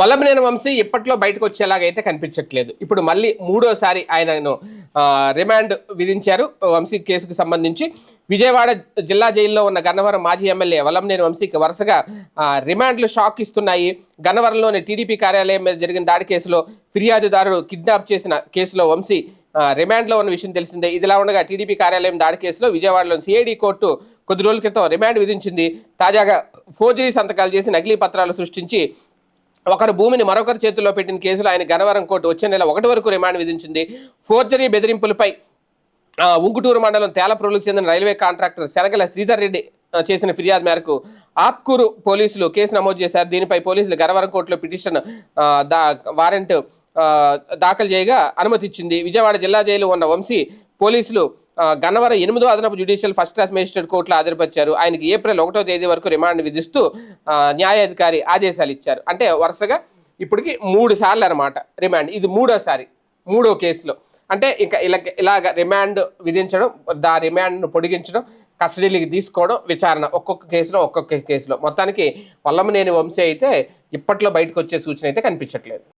వల్లభనేని వంశీ ఇప్పట్లో బయటకు వచ్చేలాగైతే కనిపించట్లేదు. ఇప్పుడు మళ్ళీ మూడోసారి ఆయనను రిమాండ్ విధించారు వంశీ కేసుకు సంబంధించి. విజయవాడ జిల్లా జైల్లో ఉన్న గన్నవరం మాజీ ఎమ్మెల్యే వల్లభనేని వంశీకి వరుసగా రిమాండ్లు షాక్ ఇస్తున్నాయి. గన్నవరంలోని టీడీపీ కార్యాలయం మీద జరిగిన దాడి కేసులో ఫిర్యాదుదారుడు కిడ్నాప్ చేసిన కేసులో వంశీ రిమాండ్లో ఉన్న విషయం తెలిసిందే. ఇదిలా ఉండగా టీడీపీ కార్యాలయం దాడి కేసులో విజయవాడలోని సిఐడి కోర్టు కొద్ది రోజుల క్రితం రిమాండ్ విధించింది. తాజాగా ఫోర్జరీ సంతకాలు చేసి నకిలీ పత్రాలు సృష్టించి ఒకరు భూమిని మరొకరి చేతుల్లో పెట్టిన కేసులో ఆయన గనవరం కోర్టు వచ్చే నెల ఒకటి వరకు రిమాండ్ విధించింది. ఫోర్జరీ బెదిరింపులపై ఉంగుటూరు మండలం తేలప్రోలుకు చెందిన రైల్వే కాంట్రాక్టర్ శనగల శ్రీధర్ రెడ్డి చేసిన ఫిర్యాదు మేరకు ఆత్కూరు పోలీసులు కేసు నమోదు చేశారు. దీనిపై పోలీసులు గనవరం కోర్టులో పిటిషన్ దా వారెంట్ దాఖలు చేయగా అనుమతిచ్చింది. విజయవాడ జిల్లా జైలు ఉన్న వంశీ పోలీసులు గన్నవరం ఎనిమిదో అదనపు జ్యుడిషియల్ ఫస్ట్ క్లాస్ మేజిస్ట్రేట్ కోర్టులో హాజరుపరిచారు. ఆయనకి ఏప్రిల్ ఒకటో తేదీ వరకు రిమాండ్ విధిస్తూ న్యాయాధికారి ఆదేశాలు ఇచ్చారు. అంటే వరుసగా ఇప్పటికి మూడు సార్లు అనమాట రిమాండ్ ఇది మూడోసారి మూడో కేసులో. అంటే ఇంకా ఇలా ఇలాగ రిమాండ్ విధించడం దా రిమాండ్ను పొడిగించడం కస్టడీలోకి తీసుకోవడం విచారణ. ఒక్కొక్క కేసులో ఒక్కొక్క కేసులో. మొత్తానికి పొల్లమనేని వంశీ అయితే ఇప్పట్లో బయటకు వచ్చే సూచన అయితే కనిపించట్లేదు.